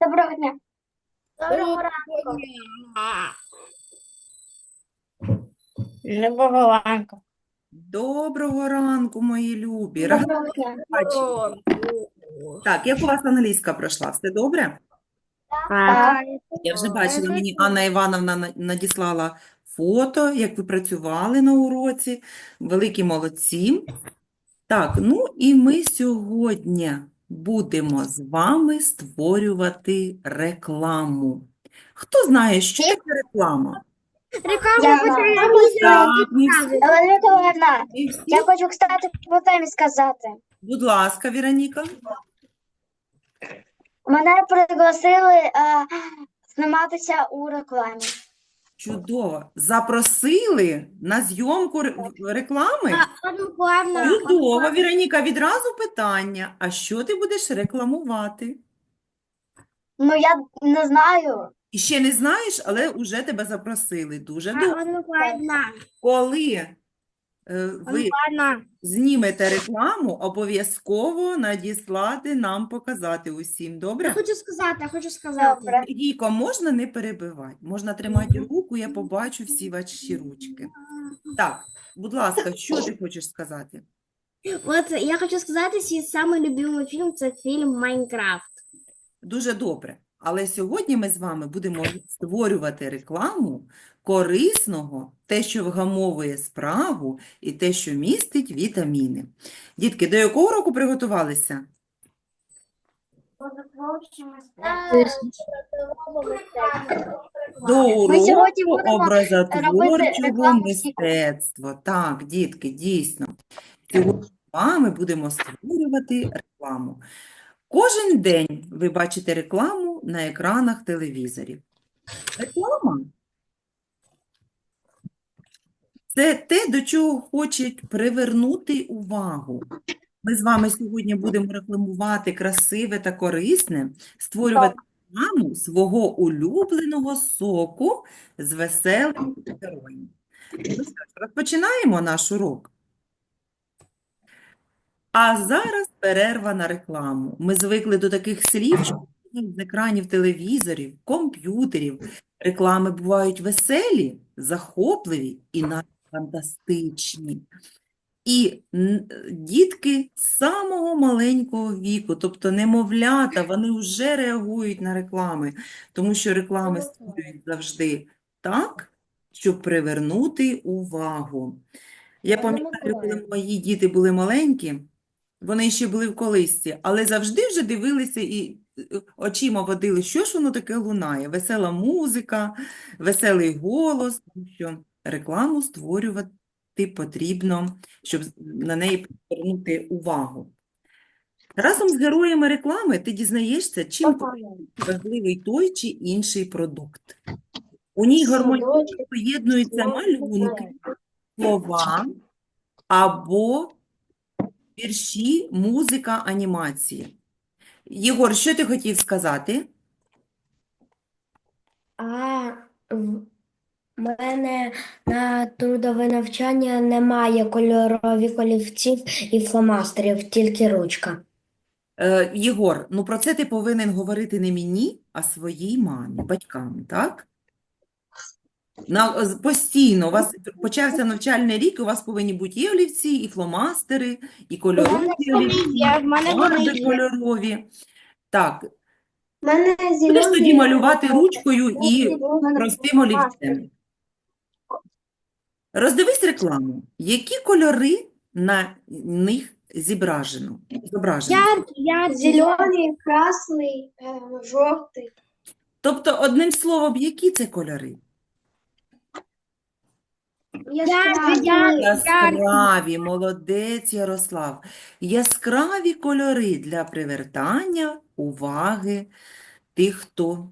Доброго дня. Доброго ранку. Доброго ранку. Доброго ранку, мої любі. Рада Доброго дня. бачити. Так, як у вас англійська пройшла? Все добре? Так. Я вже бачила, мені Анна Івановна на- надіслала фото, як ви працювали на уроці. Великі молодці. Так, ну і ми сьогодні будемо з вами створювати рекламу. Хто знає, що таке реклама? Ми всі. я хочу, кстати, по темі сказати. Будь ласка, Віроніка. Мене пригласили е, зніматися у рекламі. Чудово. Запросили на зйомку реклами? Чудово, Віроніка, відразу питання. А що ти будеш рекламувати? Ну, я не знаю. І ще не знаєш, але вже тебе запросили. Дуже добре. Коли ви Миколаївна, знімете рекламу, обов'язково надіслати нам показати усім. я хочу сказати, я хочу сказати. Добре. Дійко, можна не перебивати. Можна тримати руку, я побачу всі ваші ручки. Так, будь ласка, що ти хочеш сказати? От я хочу сказати, свій самий любимий фільм це фільм Майнкрафт. Дуже добре. Але сьогодні ми з вами будемо створювати рекламу корисного, те, що вгамовує справу, і те, що містить вітаміни. Дітки, до якого року приготувалися? До уроку образотворчого мистецтва. Так, дітки, дійсно. Сьогодні з вами будемо створювати рекламу. Кожен день ви бачите рекламу на екранах телевізорів. Реклама – це те, до чого хочуть привернути увагу. Ми з вами сьогодні будемо рекламувати красиве та корисне, створювати рекламу свого улюбленого соку з веселим героєм. Ну розпочинаємо наш урок. А зараз перерва на рекламу. Ми звикли до таких слів, що з екранів телевізорів, комп'ютерів. Реклами бувають веселі, захопливі і навіть фантастичні. І дітки з самого маленького віку, тобто немовлята, вони вже реагують на реклами, тому що реклами створюють завжди так, щоб привернути увагу. Я пам'ятаю, коли мої діти були маленькі, вони ще були в колисці, але завжди вже дивилися і е, очима водили, що ж воно таке лунає. Весела музика, веселий голос, що рекламу створювати потрібно, щоб на неї привернути увагу. Разом з героями реклами ти дізнаєшся, чим важливий той чи інший продукт. У ній гармонійно поєднуються малюнки, слова або вірші, музика, анімації. Єгор, що ти хотів сказати? А в мене на трудове навчання немає кольорових олівців і фломастерів, тільки ручка. Е, Єгор, ну про це ти повинен говорити не мені, а своїй мамі, батькам, так? На, з- постійно, у вас почався навчальний рік, у вас повинні бути і олівці, і фломастери, і кольорові олівці, в мене фарби кольорові. Так, Мене будеш тоді малювати ручкою і простим олівцем. Роздивись рекламу. Які кольори на них зображено? зображено? Яркий, яркий. Зелений, красний, жовтий. Тобто, одним словом, які це кольори? Яркий, яркий, яркий. Яскраві, молодець Ярослав. Яскраві кольори для привертання уваги тих, хто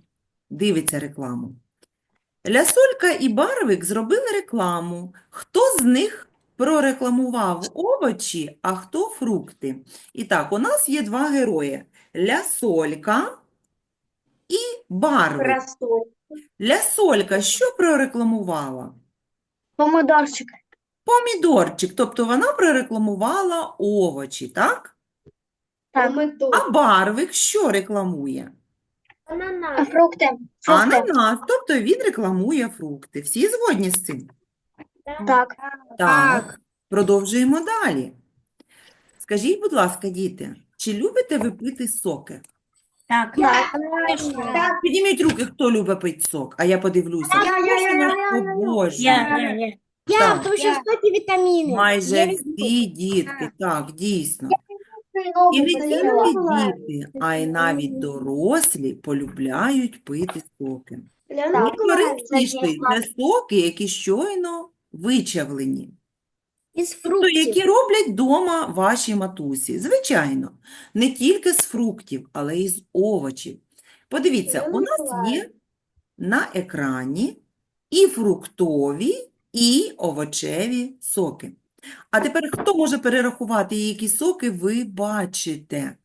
дивиться рекламу. Лясолька і Барвик зробили рекламу. Хто з них прорекламував овочі, а хто фрукти? І так, у нас є два герої: Лясолька і Барвик. Лясолька що прорекламувала? Помидорчик. Помідорчик, тобто вона прорекламувала овочі, так? Так. А барвик що рекламує? А фрукти. Фрукти. Ананас, тобто він рекламує фрукти. Всі згодні з цим? Так. Так, продовжуємо далі. Скажіть, будь ласка, діти, чи любите ви пити соки? Так. Так. Підніміть руки, хто любить пити сок, а я подивлюся. Я, я, я, я, я, я, я. Я, я, я. Я, Так. тому що в сокі вітаміни. Майже всі дітки, так, дійсно. І не тільки діти, а й навіть дорослі полюбляють пити соки. Найкорисніші це соки, які щойно вичавлені. Із Тобто, фруктів. які роблять вдома ваші матусі. Звичайно, не тільки з фруктів, але й з овочів. Подивіться, у нас є на екрані і фруктові, і овочеві соки. А тепер хто може перерахувати, які соки ви бачите? Е,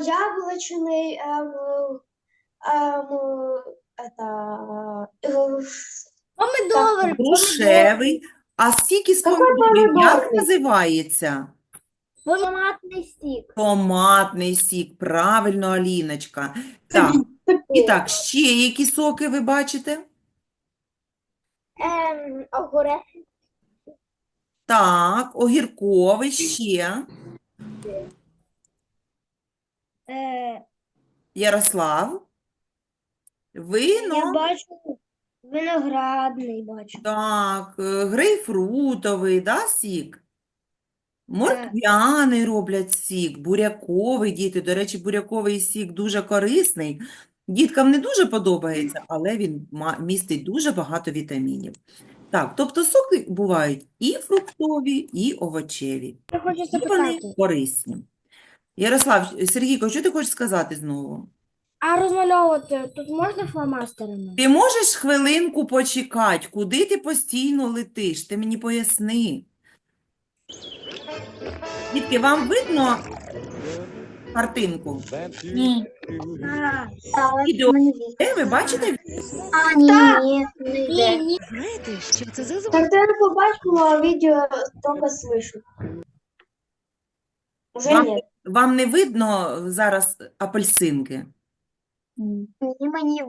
Яблочный, эм, эм, это, э, Помидори. Грушевий. А сік із Какой помідорів як помідорний? називається? Томатний сік. Томатний сік, правильно, Аліночка. Так, і так, ще які соки ви бачите? Ем, огурець. Так, огірковий ще. Е, Ярослав. Вино. бачу виноградний, бачу. Так, е, грейпфрутовий, да, сік? Морквяний роблять сік, буряковий, діти. До речі, буряковий сік дуже корисний. Діткам не дуже подобається, але він ма- містить дуже багато вітамінів. Так, тобто соки бувають і фруктові, і овочеві. Я хочу І вони запитати. корисні. Ярослав, Сергійко, що ти хочеш сказати знову? А розмальовувати тут можна фломастерами? Ти можеш хвилинку почекати? Куди ти постійно летиш? Ти мені поясни. Дітки, вам видно картинку? Ні. Відео Е, ви бачите? А, ні, ні, не Ні, Знаєте, що це за звук? Картинку бачила, а відео тільки слышу. Уже Вам, нет. вам не видно зараз апельсинки? Ні, Мені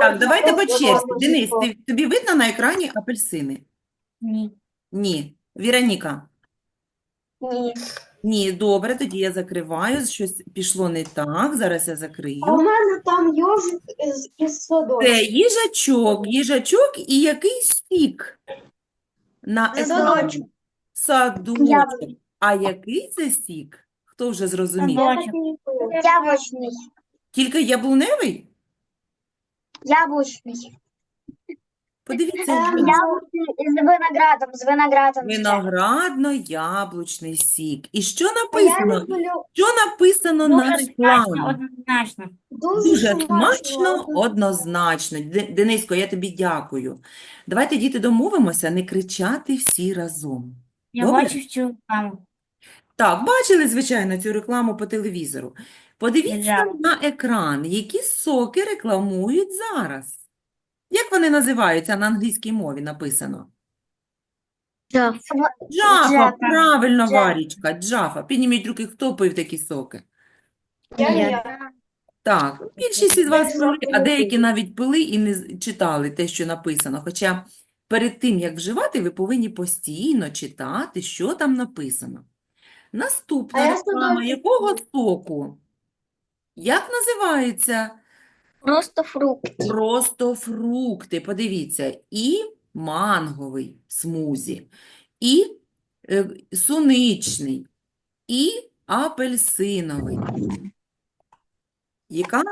Так, давайте по черзі. Денис, ти, тобі видно на екрані апельсини? Ні. Ні. Віроніка? Ні. Ні, добре, тоді я закриваю. Щось пішло не так. Зараз я закрию. А у мене там йожик із, із садочку. Це їжачок, їжачок і якийсь сік на Садочок. екрані. Садочок. Яблук. А який це сік? Хто вже зрозумів? Яблучний. Тільки яблуневий? Яблучний. Подивіться, Ем, будь ласка. З виноградом, з виноградом. Виноградно-яблучний сік. І що написано? люблю Що написано на Дуже смачно, рекламі? однозначно. дуже, смачно, однозначно. Де- Дениско, я тобі дякую. Давайте, діти, домовимося не кричати всі разом. Я Добре? бачив цю рекламу. Так, бачили, звичайно, цю рекламу по телевізору. Подивіться Дякую. на екран, які соки рекламують зараз. Як вони називаються на англійській мові написано? Джафа, Джафа. правильно, Джафа. Варічка, Джафа. Підніміть руки, хто пив такі соки? Я, Я. я. Так, більшість із вас пили, а деякі навіть пили і не читали те, що написано. Хоча перед тим, як вживати, ви повинні постійно читати, що там написано. Наступна реклама якого соку? Як називається? Просто фрукт. Просто фрукти. Подивіться, і манговий смузі, і е, суничний, і апельсиновий. Яка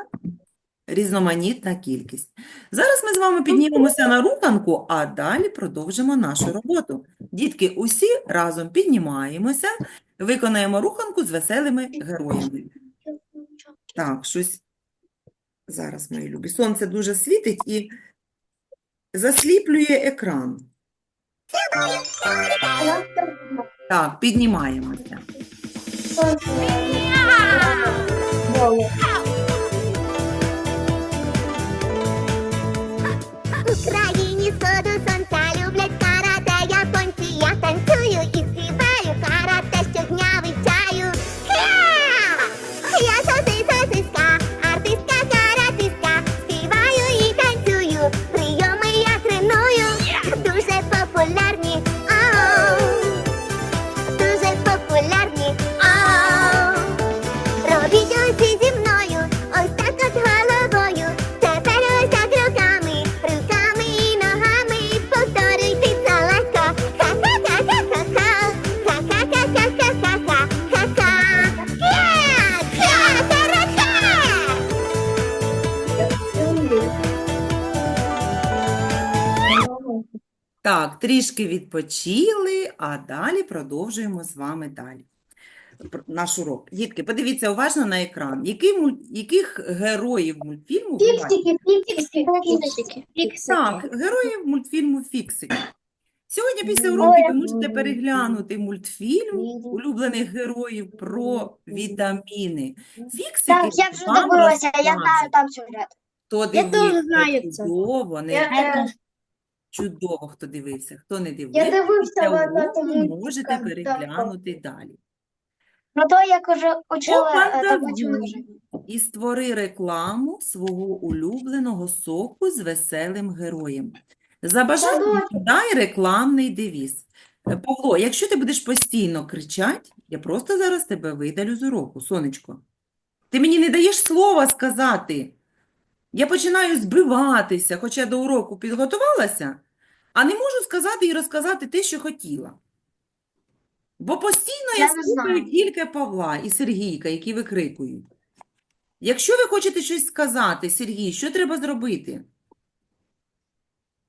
різноманітна кількість. Зараз ми з вами піднімемося на руханку, а далі продовжимо нашу роботу. Дітки, усі разом піднімаємося, виконаємо руханку з веселими героями. Так, щось зараз, мої любі. Сонце дуже світить і засліплює екран. Так, піднімаємося. В трішки відпочили, а далі продовжуємо з вами далі. Наш урок. Дітки, подивіться уважно на екран. Який муль... Яких героїв мультфільму ви бачите? Фіксики, фіксики. Фіксики. Так, героїв мультфільму Фіксики. Сьогодні після Ой, уроку ви можете переглянути мультфільм улюблених героїв про вітаміни. Фіксики Так, я вже вам я знаю там сюжет. Хто Я теж знаю це. Чудово, не Я теж. Чудово, хто дивився. Хто не дивився, Я дивився багато уроку можете там, переглянути далі. Про те, як уже учили е. І створи рекламу свого улюбленого соку з веселим героєм. За бажанням дай рекламний девіз. Е, Павло, якщо ти будеш постійно кричати, я просто зараз тебе видалю з уроку, сонечко. Ти мені не даєш слова сказати. Я починаю збиватися, хоча до уроку підготувалася, а не можу сказати і розказати те, що хотіла. Бо постійно я Я слухаю тільки Павла і Сергійка, які викрикують. Якщо ви хочете щось сказати, Сергій, що треба зробити?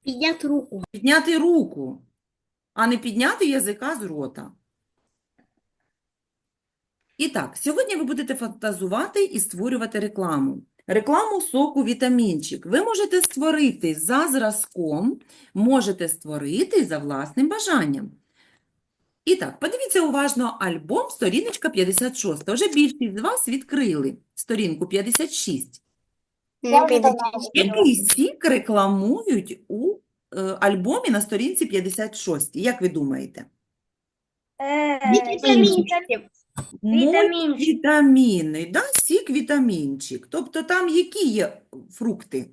Підняти руку. Підняти руку, а не підняти язика з рота. І так, сьогодні ви будете фантазувати і створювати рекламу. Рекламу соку вітамінчик. Ви можете створити за зразком, можете створити за власним бажанням. І так, подивіться уважно альбом, сторіночка 56. Вже більшість з вас відкрили сторінку 56. Я Який сік рекламують у е, альбомі на сторінці 56? Як ви думаєте? Е, Вітамінчиків. Мультивітамінний, да? Сік вітамінчик. Тобто там які є фрукти?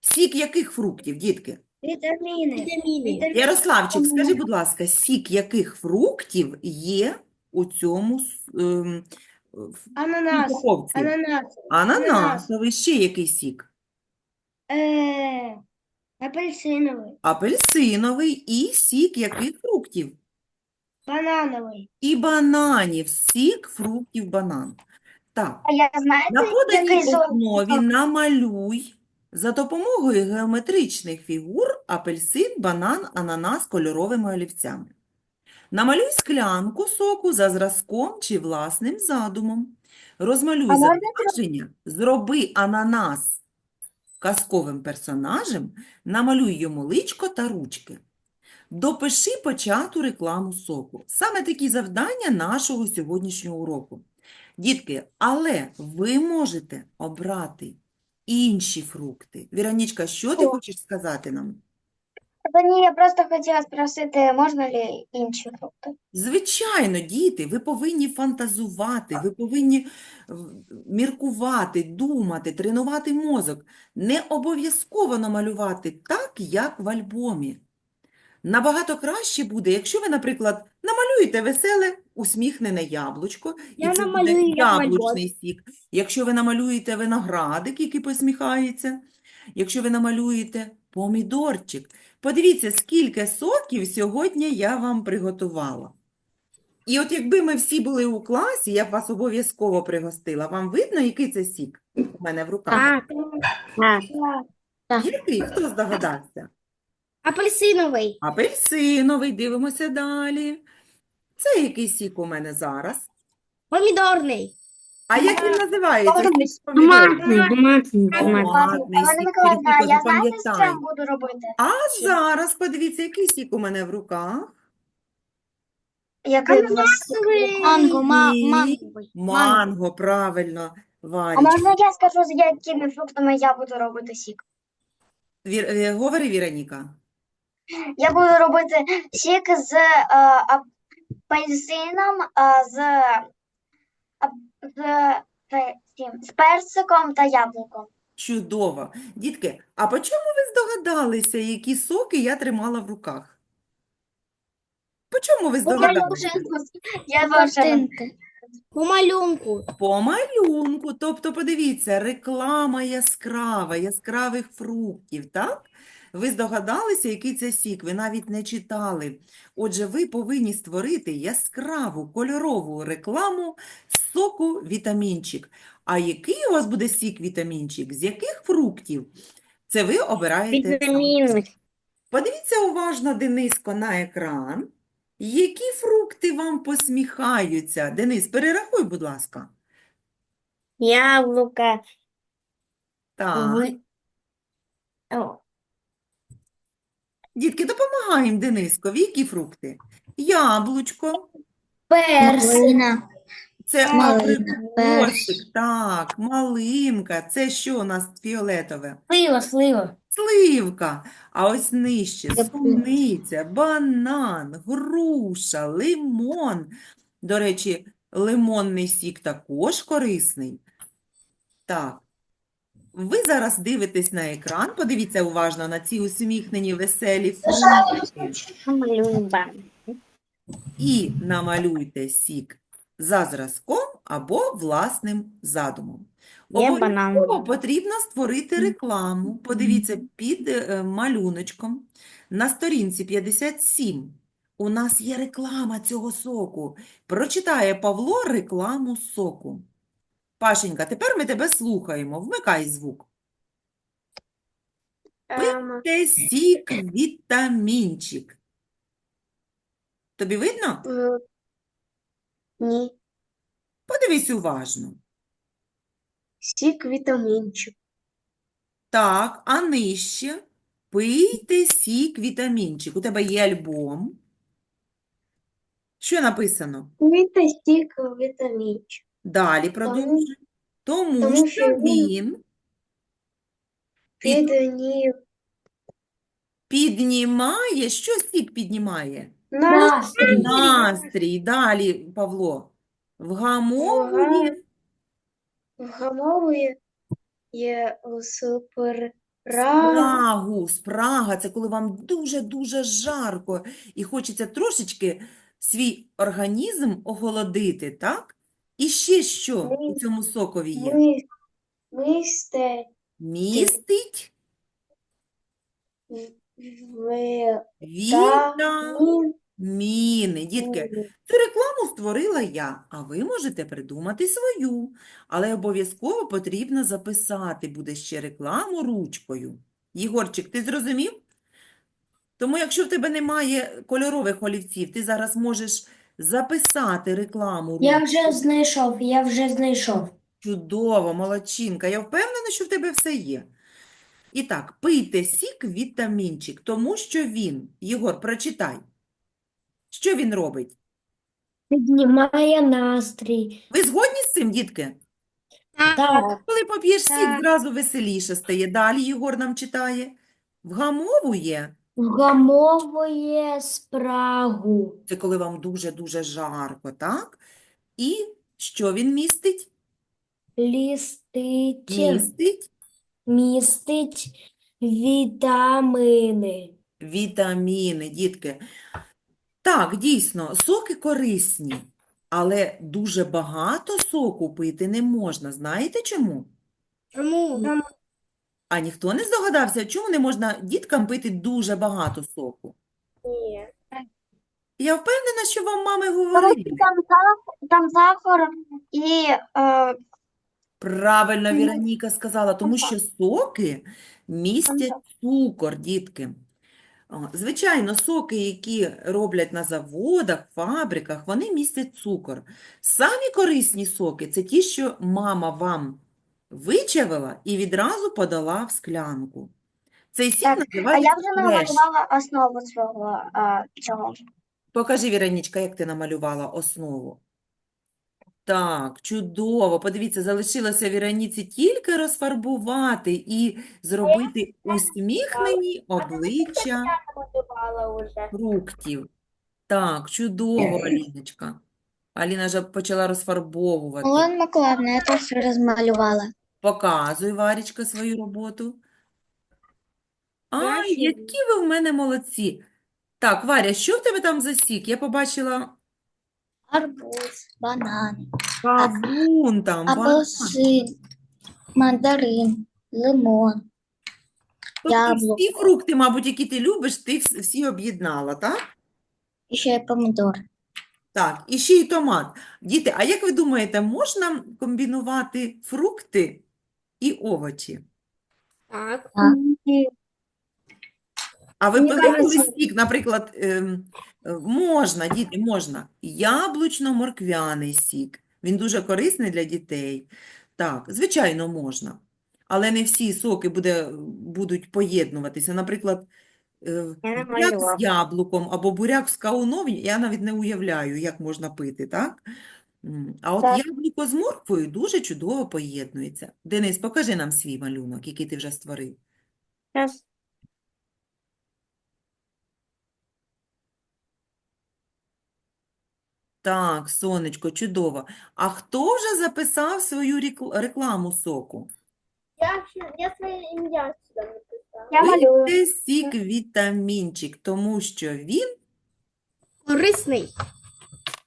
Сік яких фруктів, дітки? Вітаміни. Вітаміни. Ярославчик, скажи, будь ласка, сік яких фруктів є у цьому ем, в Ананас. упаковці? Ананас. Ананасовий, ще який сік? Е, апельсиновий. Апельсиновий і сік яких фруктів? Банановий. І бананів, сік фруктів банан. Так, А я знаю, на поданій який сок? основі намалюй за допомогою геометричних фігур апельсин, банан, ананас кольоровими олівцями. Навалюй склянку соку за зразком чи власним задумом. Розмалюй А можна зображення, зроби ананас казковим персонажем, намалюй йому личко та ручки. Допиши почату рекламу соку. Саме такі завдання нашого сьогоднішнього уроку. Дітки, але ви можете обрати інші фрукти. Віронічка, що ти О. хочеш сказати нам? Та ні, я просто хотіла спросити, можна ли інші фрукти? Звичайно, діти, ви повинні фантазувати, ви повинні міркувати, думати, тренувати мозок. Не обов'язково намалювати так, як в альбомі. Набагато краще буде, якщо ви, наприклад, намалюєте веселе, усміхнене яблучко, і Я це буде намалюю, яблучний сік. Якщо ви намалюєте виноградик, який посміхається, якщо ви намалюєте помідорчик, подивіться, скільки соків сьогодні я вам приготувала. І от якби ми всі були у класі, я б вас обов'язково пригостила. Вам видно, який це сік у мене в руках? Так. Який? Хто здогадався? Апельсиновий. Апельсиновий, дивимося далі. Це який сік у мене зараз? Помідорний. А як він називається? Томатний. Помідорний. Томатний, Томатний сік, я запам'ятай. чим буду робити? А зараз подивіться, який сік у мене в руках. Який у вас? Манго, ма- Ні. манговий. Манго, правильно, А можна я скажу, з якими фруктами я буду робити сік? Вір... е, Говори, Віроніка. Я буду робити сік з е, апельсином, е, з, з, це, з персиком та яблуком. Чудово. Дітки, а по чому ви здогадалися, які соки я тримала в руках? По чому ви здогадалися? Я вже По малюнку. По малюнку. Тобто, подивіться, реклама яскрава, яскравих фруктів, так? Ви здогадалися, який це сік, ви навіть не читали. Отже, ви повинні створити яскраву кольорову рекламу соку вітамінчик. А який у вас буде сік вітамінчик? З яких фруктів? Це ви обираєте самі. Подивіться уважно, Дениско, на екран. Які фрукти вам посміхаються? Денис, перерахуй, будь ласка. Яблуко. Так. ви- О, Дітки, допомагаємо Денискові. Які фрукти? Яблучко. Малина. Це Малина, так, малинка. Це що у нас фіолетове? Слива, слива. Сливка. А ось нижче суниця, банан, груша, лимон. До речі, лимонний сік також корисний. Так. Ви зараз дивитесь на екран, подивіться уважно на ці усміхнені веселі фрукти. І намалюйте сік за зразком або власним задумом. Обов'язково потрібно створити рекламу. Подивіться під е, малюночком. На сторінці 57 у нас є реклама цього соку. Прочитає Павло рекламу соку. Пашенька, тепер ми тебе слухаємо. Вмикай звук. Ем, Це сік вітамінчик. Тобі видно? м, ні. Подивись уважно. Сік вітамінчик. Так, а нижче пийте сік вітамінчик. У тебе є альбом. Що написано? Пийте сік вітамінчик. Далі продовжуй. Тому що він під- Підні піднімає. Що сік піднімає? настрій. Настрій. Далі, Павло. Вгамовує Вгамовує є супер спрагу. Спрага – це коли вам дуже-дуже жарко і хочеться трошечки свій організм охолодити, так? І ще що у цьому сокові є? Ми, мисте Містить в вітаміни. вітамін. Дітки, цю рекламу створила я, а ви можете придумати свою. Але обов'язково потрібно записати буде ще рекламу ручкою. Єгорчик, ти зрозумів? Тому якщо в тебе немає кольорових олівців, ти зараз можеш записати рекламу Я вже знайшов, я вже знайшов. Чудово, молодчинка. Я впевнена, що в тебе все є. І так, пийте сік вітамінчик, тому що він, Єгор, прочитай. Що він робить? Піднімає настрій. Ви згодні з цим, дітки? Так, Коли поп'єш сік, Так. зразу веселіше стає. Далі Єгор нам читає. Вгамовує. Вгамовує спрагу. Це коли вам дуже-дуже жарко, так? І що він містить? Лістить, Містить містить вітамини. вітаміни, дітки. Так, дійсно, соки корисні, але дуже багато соку пити не можна. Знаєте чому? Чому? А ніхто не здогадався, чому не можна діткам пити дуже багато соку? Ні. Я впевнена, що вам мами говорили. Там, там сахар і е, Правильно Віроніка сказала, тому що соки містять цукор, дітки. Звичайно, соки, які роблять на заводах, фабриках, вони містять цукор. Самі корисні соки – це ті, що мама вам вичавила і відразу подала в склянку. Цей сік Так, а називається я вже фреш. намалювала основу свого е, цього. Покажи, Віронічка, як ти намалювала основу. Так, чудово. Подивіться, залишилося Віроніці тільки розфарбувати і зробити усміхнені обличчя Намалювала вже. фруктів. Так, чудово, Аліночка. Аліна вже почала розфарбовувати. Олена Миколаївна, я теж розмалювала. Показуй, Варічка, свою роботу. Ай, які ви в мене молодці. Так, Варя, що в тебе там за сік? Я побачила Арбуз, банан, кавун там, банан. апельсин, мандарин, лимон. Тобто яблуко. всі фрукти, мабуть, які ти любиш, ти вс- всі об'єднала, так? І ще є помідор. Так, і ще й томат. Діти, а як ви думаєте, можна комбінувати фрукти і овочі? Так. А ви пили сік, наприклад, ем, можна, діти, можна. Е, Можна, діти, можна. Яблучно-морквяний сік. Він дуже корисний для дітей. Так, звичайно, можна. Але не всі соки буде, будуть поєднуватися. Наприклад, е, буряк з яблуком або буряк з кауном, я навіть не уявляю, як можна пити, так? М, А от Так. яблуко з морквою дуже чудово поєднується. Денис, покажи нам свій малюнок, який ти вже створив. Щас. Так, сонечко, чудово. А хто вже записав свою рекл- рекламу соку? Я, ще- я своє ім'я сюди написала. Я малюю. Пийте сік вітамінчик, тому що він Корисний.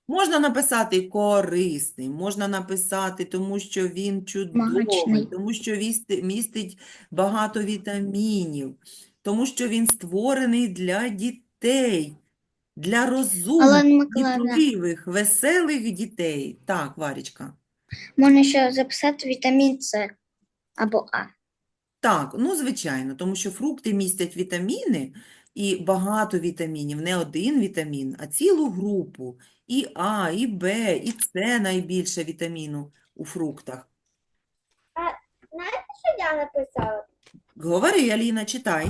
можна написати корисний, можна написати, тому що він чудовий, Смачний. тому що вісти- містить багато вітамінів, тому що він створений для дітей, для розумних, Олена Миколаївна, дітливих, веселих дітей. Так, Варічка. можна ще записати вітамін С або А. Так, ну звичайно, тому що фрукти містять вітаміни і багато вітамінів, не один вітамін, а цілу групу. І А, і Б, і С найбільше вітаміну у фруктах. Що я написала? Говори, Аліна, читай.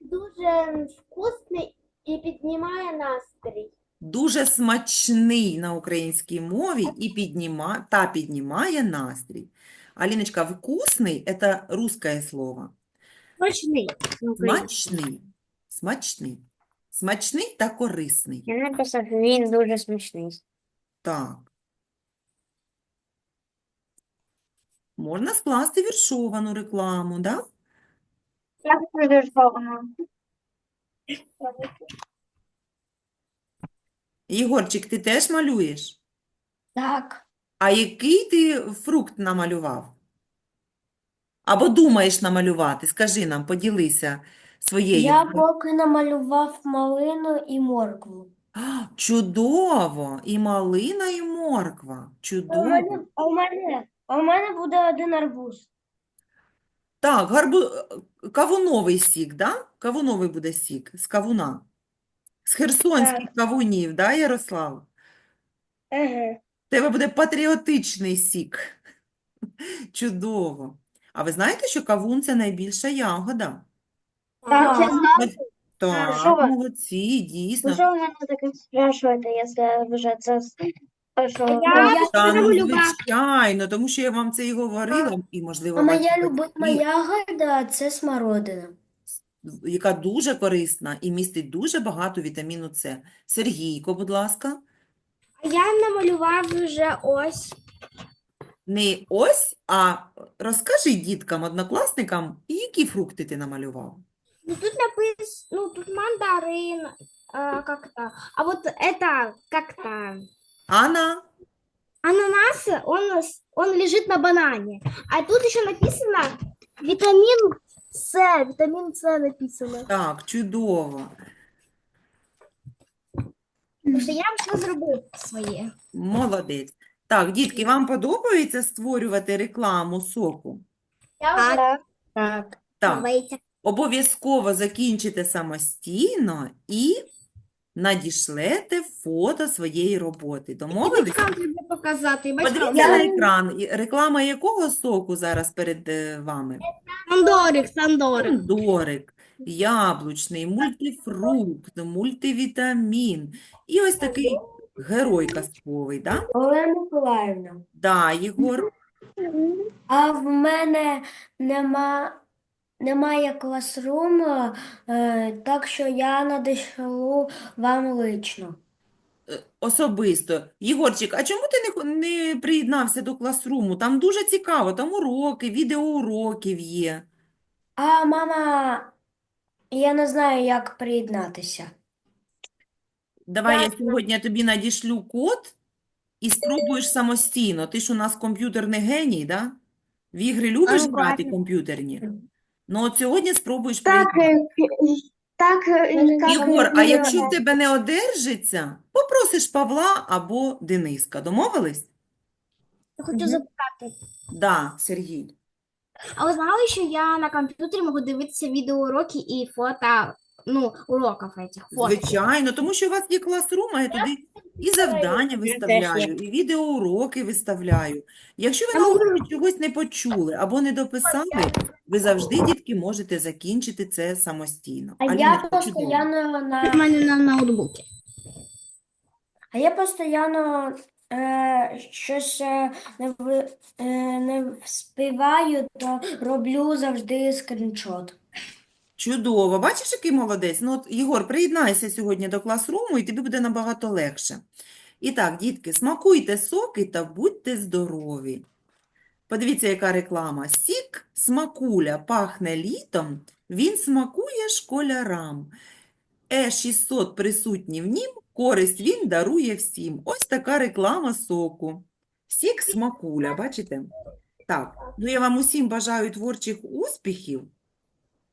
Дуже вкусний і піднімає настрій. Дуже смачний на українській мові і підніма, та піднімає настрій. Аліночка, вкусний – це русское слово. Смачний. Смачний. Смачний. Смачний та корисний. Я написав, він дуже смачний. Так. Можна скласти віршовану рекламу, да? Як привіршовано? Єгорчик, ти теж малюєш? Так. А який ти фрукт намалював? Або думаєш намалювати? Скажи нам, поділися своєю. Я поки намалював малину і моркву. А, Чудово! І малина, і морква. А у Чудово. мене, а у мене, а у мене буде один арбуз. Так, гарбу... кавуновий сік, да? Кавуновий буде сік з кавуна. З херсонських кавунів, да, Ярослав? Ага. Тебе буде патріотичний сік. Чудово. А ви знаєте, що кавун – це найбільша ягода? Так, я знаю. Так, що ви? молодці, дійсно. Ну, що ви мене таке спрашуєте, якщо вже це с- що Я Та, ну, звичайно, тому що я вам це і говорила, і, можливо, А ваші моя батьки, любима ягода це смородина. яка дуже корисна і містить дуже багато вітаміну С. Сергійко, будь ласка. Я намалював вже ось. Не ось, а розкажи діткам, однокласникам, які фрукти ти намалював. Ну, тут написано, ну, тут мандарин, а, как-то. А вот это как-то Анна, ананас, он, с- он лежит на банане. А тут еще написано витамин С, витамин С написано. так, чудово. Потому что я все зробив своє. Молодець. Так, дітки, вам подобається створювати рекламу соку? Я вже Так, Так. Подобається. обов'язково закінчите самостійно і надішлете фото своєї роботи. Домовились? треба показати. Подивіться на екран. І Реклама якого соку зараз перед е, вами? Сандорик, Сандорик. Помідорик, яблучний, мультифрукт, мультивітамін. І ось такий герой казковий, да? Олена Миколаївна, Да, Єгор. а в мене нема, немає класруму, е, так що я надішлю вам лично. Е, Особисто. Єгорчик, а чому ти не, не приєднався до класруму? Там дуже цікаво, там уроки, відеоуроків є. А мама, я не знаю, як приєднатися. Давай я сьогодні тобі надішлю код і спробуєш самостійно. Ти ж у нас комп'ютерний геній, да? В ігри любиш Ага. грати комп'ютерні? Ну от сьогодні спробуєш Так, приєднатися. е, так, е, як Ігор, а е, якщо в тебе не одержиться, попросиш Павла або Дениска. Домовились? Я хочу запитати. Да, Сергій. А ви знали, що я на комп'ютері можу дивитися відеоуроки і фото ну, уроков этих. Вот. Звичайно, тому що у вас є класрум, а я туди і завдання виставляю, і відеоуроки виставляю. Якщо ви на уроці чогось не почули або не дописали, ви завжди, дітки, можете закінчити це самостійно. А я постійно У на мене на ноутбуці. а я постійно щось е, не ви, е, не вспіваю, то роблю завжди скріншот. Чудово. Бачиш, який молодець? Ну, от, Єгор, приєднайся сьогодні до класруму, і тобі буде набагато легше. І так, дітки, смакуйте соки та будьте здорові. Подивіться, яка реклама. Сік смакуля пахне літом, він смакує школярам. Е600 присутні в нім, користь він дарує всім. Ось така реклама соку. Сік смакуля, бачите? Так, ну я вам усім бажаю творчих успіхів.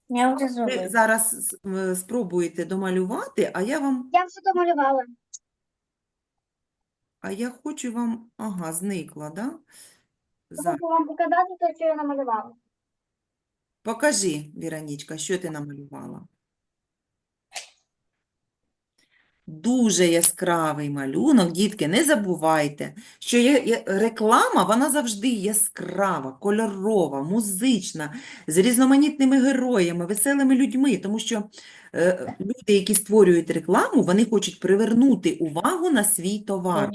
Я вже Ви зараз е, спробуєте домалювати, а я вам, Я все домалювала. а я хочу вам, ага, зникла, да? Зараз. Хочу вам показати те, що я намалювала. Покажи, Віронічка, що ти намалювала. Дуже яскравий малюнок. Дітки, не забувайте, що є, є- реклама, вона завжди яскрава, кольорова, музична, з різноманітними героями, веселими людьми, тому що е, люди, які створюють рекламу, вони хочуть привернути увагу на свій товар.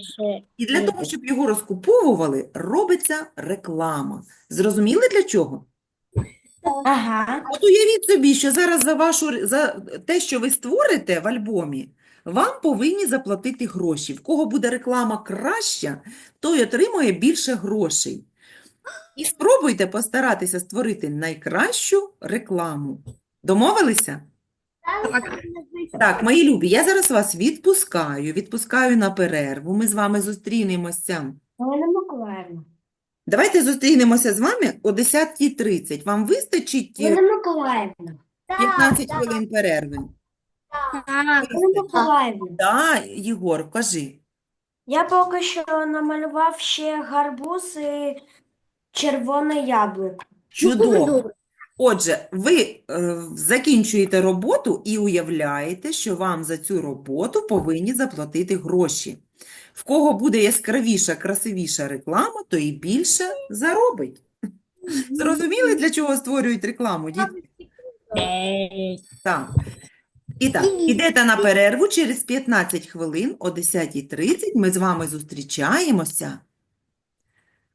І для того, щоб його розкуповували, робиться реклама. Зрозуміли для чого? Ага. От уявіть собі, що зараз за вашу за те, що ви створите в альбомі, вам повинні заплатити гроші. В кого буде реклама краща, той отримує більше грошей. І спробуйте постаратися створити найкращу рекламу. Домовилися? Так, мої любі, я зараз вас відпускаю, відпускаю на перерву. Ми з вами зустрінемося. Олена Миколаївна. Давайте зустрінемося з вами о 10.30. Вам вистачить е, Олена Миколаївна. 15 хвилин перерви? Так, Миколаївна. Да, Єгор, кажи. Я поки що намалював ще гарбуз і червоне яблуко. Чудово. Отже, ви е, закінчуєте роботу і уявляєте, що вам за цю роботу повинні заплатити гроші. В кого буде яскравіша, красивіша реклама, то і більше заробить. Зрозуміли, для чого створюють рекламу, дітки? Так. І так, ідете на перерву через 15 хвилин о 10.30 ми з вами зустрічаємося.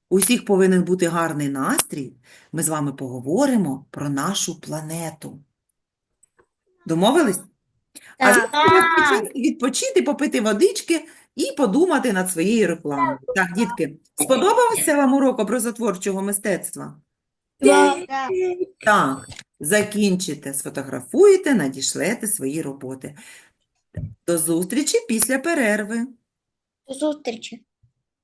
Усіх повинен бути гарний настрій. Ми з вами поговоримо про нашу планету. Домовились? А зараз відпочити, попити водички і подумати над своєю рекламою. Так, дітки, сподобався вам урок образотворчого мистецтва? Так, закінчите, сфотографуєте, надішлете свої роботи. До зустрічі після перерви. До зустрічі.